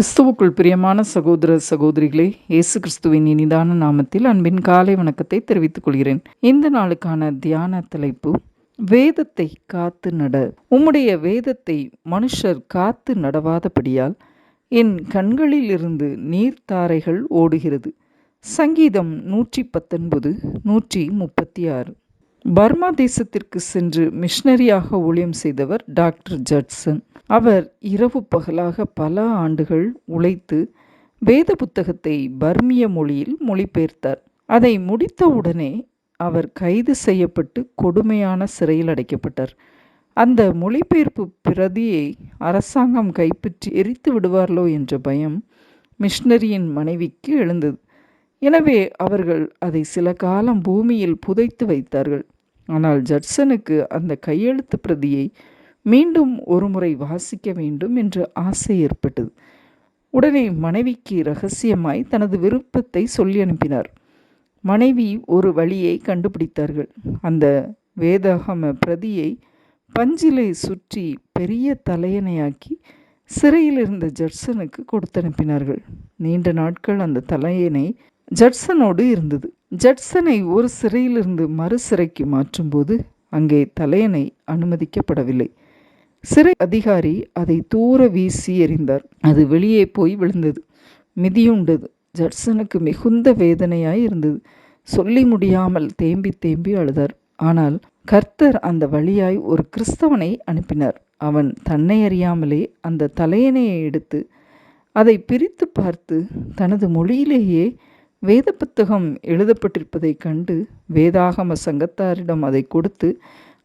கிறிஸ்துவுக்குள் பிரியமான சகோதர சகோதரிகளே இயேசு கிறிஸ்துவின் இனிதான நாமத்தில் அன்பின் காலை வணக்கத்தை தெரிவித்துக் கொள்கிறேன். இந்த நாளுக்கான தியான தலைப்பு வேதத்தை காத்து நட. உம்முடைய வேதத்தை மனுஷர் காத்து நடவாதபடியால் என் கண்களிலிருந்து நீர்த்தாரைகள் ஓடுகிறது. சங்கீதம் நூற்றி பத்தொன்பது நூற்றி முப்பத்தி ஆறு பர்மா தேசத்திற்கு சென்று மிஷனரியாக ஊழியம் செய்தவர் டாக்டர் ஜட்சன். அவர் இரவு பகலாக பல ஆண்டுகள் உழைத்து வேத புத்தகத்தை பர்மிய மொழியில் மொழிபெயர்த்தார். அதை முடித்தவுடனே அவர் கைது செய்யப்பட்டு கொடுமையான சிறையில் அடைக்கப்பட்டார். அந்த மொழிபெயர்ப்பு பிரதியை அரசாங்கம் கைப்பற்றி எரித்து விடுவார்களோ என்ற பயம் மிஷனரியின் மனைவிக்கு எழுந்தது. எனவே அவர்கள் அதை சில காலம் பூமியில் புதைத்து வைத்தார்கள். ஆனால் ஜட்சனுக்கு அந்த கையெழுத்து பிரதியை மீண்டும் ஒருமுறை வாசிக்க வேண்டும் என்ற ஆசை ஏற்பட்டது. உடனே மனைவிக்கு ரகசியமாய் தனது விருப்பத்தை சொல்லி அனுப்பினார். மனைவி ஒரு வழியை கண்டுபிடித்தார்கள். அந்த வேதாகம பிரதியை பஞ்சிலை சுற்றி பெரிய தலையணையாக்கி சிறையில் இருந்த ஜட்சனுக்கு கொடுத்து அனுப்பினார்கள் நீண்ட நாட்கள் அந்த தலையணை ஜட்சனோடு இருந்தது. ஜட்சனை ஒரு சிறையிலிருந்து மறு சிறைக்கு மாற்றும்போது அங்கே தலையணை அனுமதிக்கப்படவில்லை. சிறை அதிகாரி அதை தூர வீசி எறிந்தார். அது வெளியே போய் விழுந்தது. மிதியுண்டது. ஜட்சனுக்கு மிகுந்த வேதனையாய் இருந்தது. சொல்லி முடியாமல் தேம்பி தேம்பி அழுதார். ஆனால் கர்த்தர் அந்த வழியாய் ஒரு கிறிஸ்தவனை அனுப்பினார். அவன் தன்னை அறியாமலே அந்த தலையணையை எடுத்து அதை பிரித்து பார்த்து தனது மொழியிலேயே வேத புத்தகம் எழுதப்பட்டிருப்பதைக் கண்டு வேதாகம சங்கத்தாரிடம் அதை கொடுத்து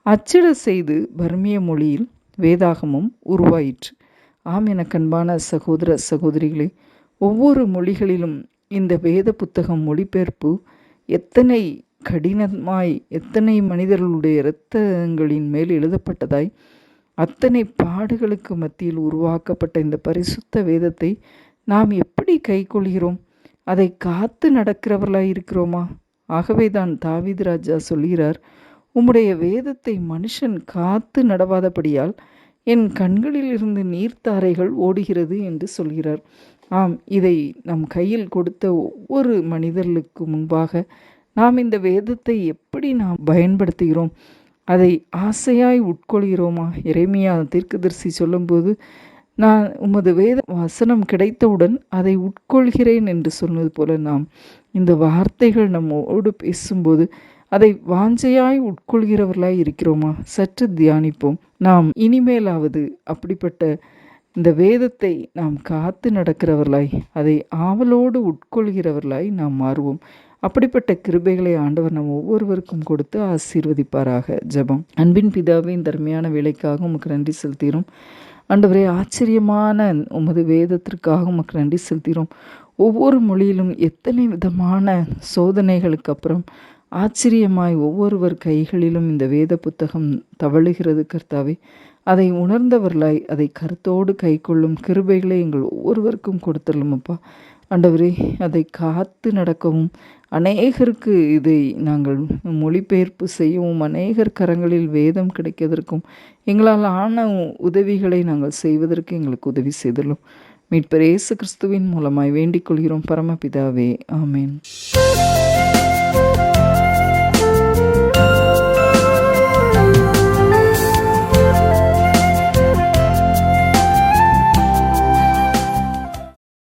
அச்சிட செய்து பர்மிய மொழியில் வேதாகமும் உருவாயிற்று. ஆம் என கண்பான சகோதர சகோதரிகளே ஒவ்வொரு மொழிகளிலும் இந்த வேத புத்தகம் மொழிபெயர்ப்பு எத்தனை கடினமாய் எத்தனை மனிதர்களுடைய இரத்தங்களின் மேல் எழுதப்பட்டதாய் அத்தனை பாடுகளுக்கு மத்தியில் உருவாக்கப்பட்ட இந்த பரிசுத்த வேதத்தை நாம் எப்படி கைக்கொள்கிறோம்? அதை காத்து நடக்கிறவர்களாய் இருக்கிறோமா? ஆகவே தான் தாவிது ராஜா சொல்கிறார் உம்முடைய வேதத்தை மனுஷன் காத்து நடவாதபடியால் என் கண்களிலிருந்து நீர்த்தாரைகள் ஓடுகிறது என்று சொல்கிறார். ஆம் இதை நம் கையில் கொடுத்த ஒவ்வொரு மனிதர்களுக்கு முன்பாக நாம் இந்த வேதத்தை எப்படி நாம் பயன்படுத்துகிறோம்? அதை ஆசையாய் உட்கொள்கிறோமா? இறைமையா தீர்க்கதரிசி சொல்லும்போது நான் உமது வேத வசனம் கிடைத்தவுடன் அதை உட்கொள்கிறேன் என்று சொன்னது போல நாம் இந்த வார்த்தைகள் நம்மோடு பேசும்போது அதை வாஞ்சையாய் உட்கொள்கிறவர்களாய் இருக்கிறோமா? சற்று தியானிப்போம். நாம் இனிமேலாவது அப்படிப்பட்ட இந்த வேதத்தை நாம் காத்து நடக்கிறவர்களாய் அதை ஆவலோடு உட்கொள்கிறவர்களாய் நாம் மாறுவோம். அப்படிப்பட்ட கிருபைகளை ஆண்டவர் நம் ஒவ்வொருவருக்கும் கொடுத்து ஆசீர்வதிப்பாராக. ஜபம். அன்பின் பிதாவின் தர்மையான வேலைக்காக உமக்கு நன்றி செலுத்துகிறோம். ஆண்டவரே ஆச்சரியமான உமது வேதத்திற்காக உமக்கு நன்றி செலுத்துகிறோம். ஒவ்வொரு மொழியிலும் எத்தனை விதமான சோதனைகளுக்கு அப்புறம் ஆச்சரியமாய் ஒவ்வொருவர் கைகளிலும் இந்த வேத புத்தகம் தவழுகிறது கர்த்தாவே. அதை உணர்ந்தவர்களாய் அதை கருத்தோடு கை கொள்ளும் கிருபைகளை எங்கள் ஒவ்வொருவருக்கும் கொடுத்துடலும் அப்பா. ஆண்டவரே அதை காத்து நடக்கவும் அநேகருக்கு இதை நாங்கள் மொழிபெயர்ப்பு செய்யவும் அநேகர் கரங்களில் வேதம் கிடைக்கிறதற்கும் எங்களால் ஆன உதவிகளை நாங்கள் செய்வதற்கு எங்களுக்கு உதவி செய்துள்ளோம் மீட்பர் இயேசு கிறிஸ்துவின் மூலமாய் வேண்டிக் கொள்கிறோம் பரமபிதாவே. ஆமேன்.